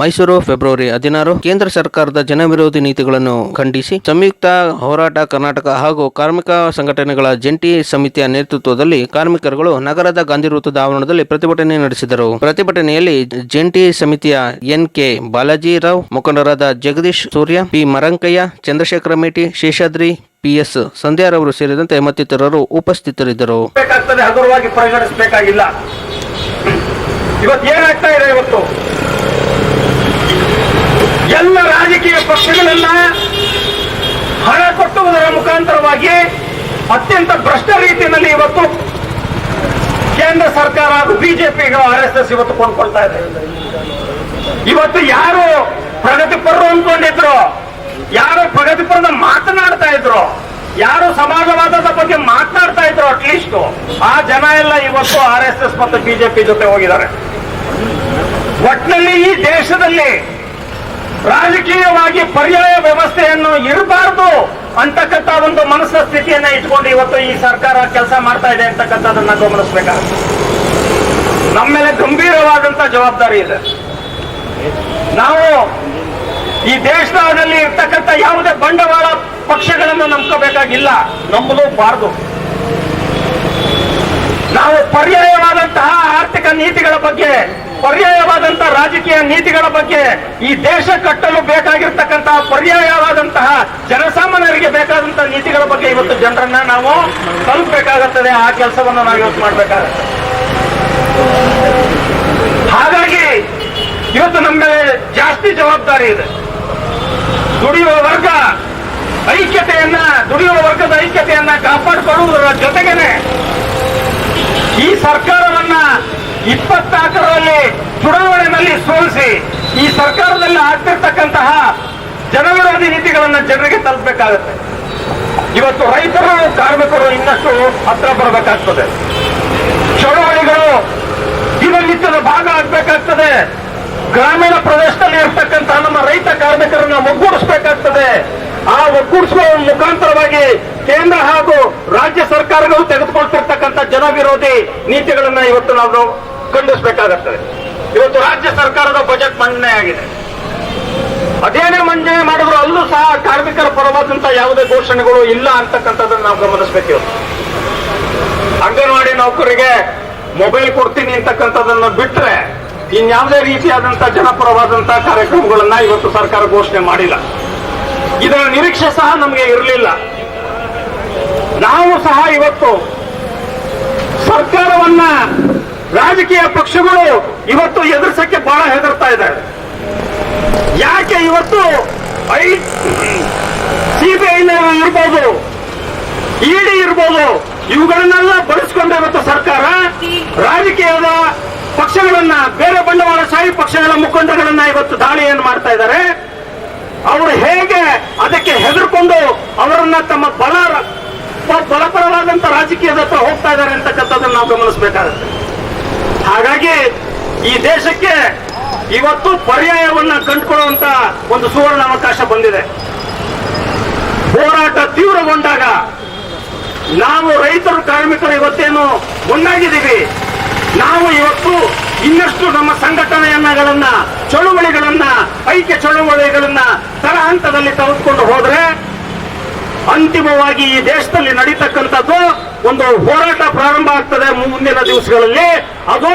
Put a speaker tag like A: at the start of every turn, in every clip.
A: Mysuru, February ಹದಿನಾರು, ಕೇಂದ್ರ ಸರ್ಕಾರದ ಜನವಿರೋಧಿ ನೀತಿಗಳನ್ನು ಖಂಡಿಸಿ ಸಂಯುಕ್ತ ಹೋರಾಟ ಕರ್ನಾಟಕ ಹಾಗೂ ಕಾರ್ಮಿಕ ಸಂಘಟನೆಗಳ ಜಂಟಿ ಸಮಿತಿಯ ನೇತೃತ್ವದಲ್ಲಿ ಕಾರ್ಮಿಕರುಗಳು ನಗರದ ಗಾಂಧಿ ವೃತ್ತದ ಆವರಣದಲ್ಲಿ ಪ್ರತಿಭಟನೆ ನಡೆಸಿದರು. ಪ್ರತಿಭಟನೆಯಲ್ಲಿ ಜಂಟಿ ಸಮಿತಿಯ ಎನ್ ಕೆ ಬಾಲಾಜಿ ರಾವ್ ಮುಖಂಡರಾದ ಜಗದೀಶ್ ಸೂರ್ಯ, ಪಿ. ಮರಂಕಯ್ಯ, ಚಂದ್ರಶೇಖರ ಮೇಟಿ, ಶೇಷಾದ್ರಿ, ಪಿಎಸ್ ಸಂಧ್ಯಾರವರು ಸೇರಿದಂತೆ ಮತ್ತಿತರರು ಉಪಸ್ಥಿತರಿದ್ದರು.
B: ಇವತ್ತು ಏನಾಗ್ತಾ ಇದೆ ಇವತ್ತು ಎಲ್ಲ ರಾಜಕೀಯ ಪಕ್ಷಗಳನ್ನ ಹಣ ಮುಖಾಂತರವಾಗಿ ಅತ್ಯಂತ ಭ್ರಷ್ಟ ರೀತಿಯಲ್ಲಿ ಇವತ್ತು ಕೇಂದ್ರ ಸರ್ಕಾರ ಹಾಗೂ ಬಿಜೆಪಿ ಆರ್ ಎಸ್ ಎಸ್ ಇವತ್ತು ಕೊಂಡ್ಕೊಳ್ತಾ ಇದೆ. ಇವತ್ತು ಯಾರು ಪ್ರಗತಿಪರರು ಅಂದ್ಕೊಂಡಿದ್ರು? ಯಾರು ಪ್ರಗತಿಪರನ ಮಾತನಾಡ್ತಾ ಇದ್ರು? ಯಾರು ಸಮಾಜವಾದದ ಬಗ್ಗೆ ಮಾತನಾಡ್ತಾ ಇದ್ರು ಅಟ್ಲೀಸ್ಟ್ ಆ ಜನ ಎಲ್ಲ ಇವತ್ತು ಆರ್ ಎಸ್ ಎಸ್ ಮತ್ತು ಬಿಜೆಪಿ ಜೊತೆ ಹೋಗಿದ್ದಾರೆ. ಒಟ್ಟಿನಲ್ಲಿ ಈ ದೇಶದಲ್ಲಿ ರಾಜಕೀಯವಾಗಿ ಪರ್ಯಾಯ ವ್ಯವಸ್ಥೆಯನ್ನು ಇರಬಾರ್ದು. ಅಂತಕ್ಕಂಥ ಒಂದು ಮನಸ್ಥಿತಿಯನ್ನ ಇಟ್ಕೊಂಡು ಇವತ್ತು ಈ ಸರ್ಕಾರ ಕೆಲಸ ಮಾಡ್ತಾ ಇದೆ ಅಂತಕ್ಕಂಥದನ್ನ ಗಮನಿಸಬೇಕಾಗುತ್ತೆ ನಮ್ಮ ಮೇಲೆ ಗಂಭೀರವಾದಂತ ಜವಾಬ್ದಾರಿ ಇದೆ. ನಾವು ಈ ದೇಶದಲ್ಲಿ ಇರ್ತಕ್ಕಂಥ ಯಾವುದೇ ಬಂಡವಾಳ ಪಕ್ಷಗಳನ್ನು ನಂಬ್ಕೋಬೇಕಾಗಿಲ್ಲ. ನಂಬಲು ಬಾರದು. ನಾವು ಪರ್ಯಾಯವಾದಂತಹ ಆರ್ಥಿಕ ನೀತಿಗಳ ಬಗ್ಗೆ ಪರ್ಯಾಯವಾದಂತಹ ರಾಜಕೀಯ ನೀತಿಗಳ ಬಗ್ಗೆ ಈ ದೇಶ ಕಟ್ಟಲು ಬೇಕಾಗಿರ್ತಕ್ಕಂತಹ ಪರ್ಯಾಯವಾದಂತಹ ಜನಸಾಮಾನ್ಯರಿಗೆ ಬೇಕಾದಂತಹ ನೀತಿಗಳ ಬಗ್ಗೆ ಇವತ್ತು ಜನರನ್ನ ನಾವು ತಲುಪಬೇಕಾಗುತ್ತದೆ. ಆ ಕೆಲಸವನ್ನು ನಾವು ಇವತ್ತು ಮಾಡಬೇಕಾಗುತ್ತೆ. ಹಾಗಾಗಿ ಇವತ್ತು ನಮ್ಮ ಮೇಲೆ ಜಾಸ್ತಿ ಜವಾಬ್ದಾರಿ ಇದೆ. ದುಡಿಯುವ ವರ್ಗ ಐಕ್ಯತೆಯನ್ನ, ದುಡಿಯುವ ವರ್ಗದ ಐಕ್ಯತೆಯನ್ನ ಕಾಪಾಡಿಕೊಳ್ಳುವುದರ ಜೊತೆಗೇನೆ ಈ ಸರ್ಕಾರವನ್ನ ಇಪ್ಪತ್ನಾಲ್ಕರಲ್ಲಿ ಚುನಾವಣೆಯಲ್ಲಿ ಸೋಲಿಸಿ ಈ ಸರ್ಕಾರದಲ್ಲಿ ಆಗ್ತಿರ್ತಕ್ಕಂತಹ ಜನವಿರೋಧಿ ನೀತಿಗಳನ್ನ ಜನರಿಗೆ ತಲುಪಬೇಕಾಗುತ್ತೆ. ಇವತ್ತು ರೈತರು, ಕಾರ್ಮಿಕರು ಇನ್ನಷ್ಟು ಹತ್ರ ಬರಬೇಕಾಗ್ತದೆ. ಚಳವಳಿಗಳು ದಿನನಿತ್ಯದ ಭಾಗ ಆಗ್ಬೇಕಾಗ್ತದೆ. ಗ್ರಾಮೀಣ ಪ್ರದೇಶದಲ್ಲಿ ಇರ್ತಕ್ಕಂಥ ನಮ್ಮ ರೈತ ಕಾರ್ಮಿಕರನ್ನ ಒಗ್ಗೂಡಿಸಬೇಕಾಗ್ತದೆ. ಆ ಒಗ್ಗೂಡಿಸುವ ಮುಖಾಂತರವಾಗಿ ಕೇಂದ್ರ ಹಾಗೂ ರಾಜ್ಯ ಸರ್ಕಾರಗಳು ತೆಗೆದುಕೊಳ್ತಿರ್ತಕ್ಕಂಥ ಜನವಿರೋಧಿ ನೀತಿಗಳನ್ನ ಇವತ್ತು ನಾವು ಖಂಡಿಸಬೇಕಾಗುತ್ತದೆ. ಇವತ್ತು ರಾಜ್ಯ ಸರ್ಕಾರದ ಬಜೆಟ್ ಮಂಡನೆ ಆಗಿದೆ. ಅದೇನೇ ಮಂಡನೆ ಮಾಡಿದ್ರು ಅಲ್ಲೂ ಸಹ ಕಾರ್ಮಿಕರ ಪರವಾದಂತ ಯಾವುದೇ ಘೋಷಣೆಗಳು ಇಲ್ಲ ಅಂತಕ್ಕಂಥದ್ದನ್ನು ನಾವು ಗಮನಿಸಬೇಕು ಅಂಗನವಾಡಿ ನೌಕರಿಗೆ ಮೊಬೈಲ್ ಕೊಡ್ತೀನಿ ಅಂತಕ್ಕಂಥದ್ದನ್ನು ಬಿಟ್ಟರೆ ಇನ್ಯಾವುದೇ ರೀತಿಯಾದಂತಹ ಜನಪರವಾದಂತಹ ಕಾರ್ಯಕ್ರಮಗಳನ್ನ ಇವತ್ತು ಸರ್ಕಾರ ಘೋಷಣೆ ಮಾಡಿಲ್ಲ. ಇದರ ನಿರೀಕ್ಷೆ ಸಹ ನಮಗೆ ಇರಲಿಲ್ಲ. ನಾವು ಸಹ ಇವತ್ತು ಸರ್ಕಾರವನ್ನ ರಾಜಕೀಯ ಪಕ್ಷಗಳು ಇವತ್ತು ಎದುರಿಸಕ್ಕೆ ಬಹಳ ಹೆದರ್ತಾ ಇದ್ದಾರೆ. ಯಾಕೆ ಇವತ್ತು ಐ ಸಿಬಿಐ ಇರ್ಬೋದು, ಇಡಿ ಇರ್ಬೋದು, ಇವುಗಳನ್ನೆಲ್ಲ ಬಳಸಿಕೊಂಡು ಇವತ್ತು ಸರ್ಕಾರ ರಾಜಕೀಯದ ಪಕ್ಷಗಳನ್ನ, ಬೇರೆ ಬಂಡವಾಳಶಾಹಿ ಪಕ್ಷಗಳ ಮುಖಂಡಗಳನ್ನ ಇವತ್ತು ದಾಳಿಯನ್ನು ಮಾಡ್ತಾ ಇದ್ದಾರೆ. ಅವರು ಹೇಗೆ ಅದಕ್ಕೆ ಹೆದರ್ಕೊಂಡು ಅವರನ್ನ ತಮ್ಮ ಬಲ ಬಲಪರವಾದಂತ ರಾಜಕೀಯದ ಹತ್ರ ಹೋಗ್ತಾ ಇದ್ದಾರೆ ಅಂತಕ್ಕಂಥದ್ದನ್ನು ನಾವು ಗಮನಿಸಬೇಕಾಗುತ್ತೆ. ಈ ದೇಶಕ್ಕೆ ಇವತ್ತು ಪರ್ಯಾಯವನ್ನ ಕಂಡುಕೊಳ್ಳುವಂತ ಒಂದು ಸುವರ್ಣ ಅವಕಾಶ ಬಂದಿದೆ. ಹೋರಾಟ ತೀವ್ರಗೊಂಡಾಗ ನಾವು ರೈತರು, ಕಾರ್ಮಿಕರು ಇವತ್ತೇನು ಒಂದಾಗಿದ್ದೀವಿ. ನಾವು ಇವತ್ತು ಇನ್ನಷ್ಟು ನಮ್ಮ ಸಂಘಟನೆಯನ್ನಗಳನ್ನ, ಚಳುವಳಿಗಳನ್ನ, ಐಕ್ಯ ಚಳುವಳಿಗಳನ್ನ ತರ ಹಂತದಲ್ಲಿ ತೆಗೆದುಕೊಂಡು ಹೋದ್ರೆ ಅಂತಿಮವಾಗಿ ಈ ದೇಶದಲ್ಲಿ ನಡೀತಕ್ಕಂಥದ್ದು ಒಂದು ಹೋರಾಟ ಪ್ರಾರಂಭ ಆಗ್ತದೆ ಮುಂದಿನ ದಿವಸಗಳಲ್ಲಿ. ಅದು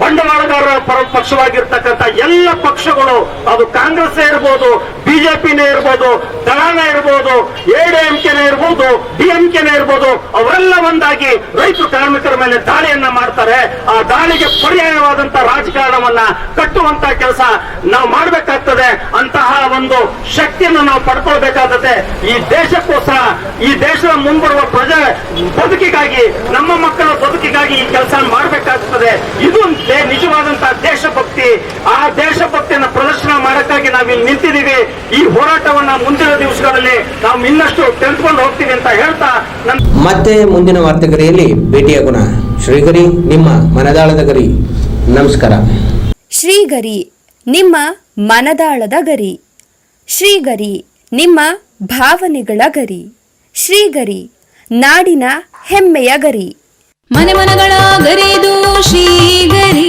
B: ಬಂಡವಾಳಗಾರರ ಪರ ಪಕ್ಷವಾಗಿರ್ತಕ್ಕಂಥ ಎಲ್ಲ ಪಕ್ಷಗಳು, ಅದು ಕಾಂಗ್ರೆಸ್ ಇರ್ಬೋದು, ಬಿಜೆಪಿನೇ ಇರ್ಬೋದು, ದಳನೇ ಇರ್ಬೋದು ಎಡಿಎಂಕೆನೇ ಇರ್ಬೋದು ಡಿಎಂಕೆನೇ ಇರ್ಬೋದು, ಅವರೆಲ್ಲ ಒಂದಾಗಿ ರೈತ ಕಾರ್ಮಿಕರ ಮೇಲೆ ದಾಳಿಯನ್ನ ಮಾಡ್ತಾರೆ. ಆ ದಾಳಿಗೆ ಪರ್ಯಾಯವಾದಂತ ರಾಜಕಾರಣವನ್ನ ಕಟ್ಟುವಂತ ಕೆಲಸ ನಾವು ಮಾಡಬೇಕಾಗ್ತದೆ. ಅಂತಹ ಒಂದು ಶಕ್ತಿಯನ್ನು ನಾವು ಪಡ್ಕೊಳ್ಬೇಕಾಗತ್ತೆ ಈ ದೇಶಕ್ಕೋಸ್ಕರ, ಈ ದೇಶದ ಮುಂಬರುವ ಪ್ರಜೆ ಬದುಕಿಗಾಗಿ, ನಮ್ಮ ಮಕ್ಕಳ ಬದುಕಿಗಾಗಿ ಈ ಕೆಲಸ ಮಾಡಬೇಕಾಗ್ತದೆ. ದೇಶಭಕ್ತಿ ಆ ದೇಶಭಕ್ತಿಯನ್ನು ಪ್ರದರ್ಶನ ಮಾಡಕ್ಕಾಗಿ ನಾವಿಲ್ಲಿ ನಿಂತಿದ್ದೀವಿ. ಈ ಹೋರಾಟವನ್ನ ಮುಂದಿನ ದಿವಸಗಳಲ್ಲಿ ನಾವು ಇನ್ನಷ್ಟು ತೆಗೆದುಕೊಂಡು ಹೋಗ್ತೀವಿ ಅಂತ ಹೇಳ್ತಾ
C: ಮತ್ತೆ ಮುಂದಿನ ವಾರ್ತೆಗರಿಯಲ್ಲಿ ಭೇಟಿಯಾಗೋಣ ಶ್ರೀಗರಿ ನಿಮ್ಮ ಮನದಾಳದ ಗರಿ. ನಮಸ್ಕಾರ.
D: ಶ್ರೀಗರಿ ನಿಮ್ಮ ಮನದಾಳದ ಗರಿ. ಶ್ರೀಗರಿ ನಿಮ್ಮ ಭಾವನೆಗಳ ಗರಿ. ಶ್ರೀಗರಿ ನಾಡಿನ ಹೆಮ್ಮೆಯ ಗರಿ.
E: ಮನೆ ಮನಗಳ ಗರಿದು ಶ್ರೀಗರಿ.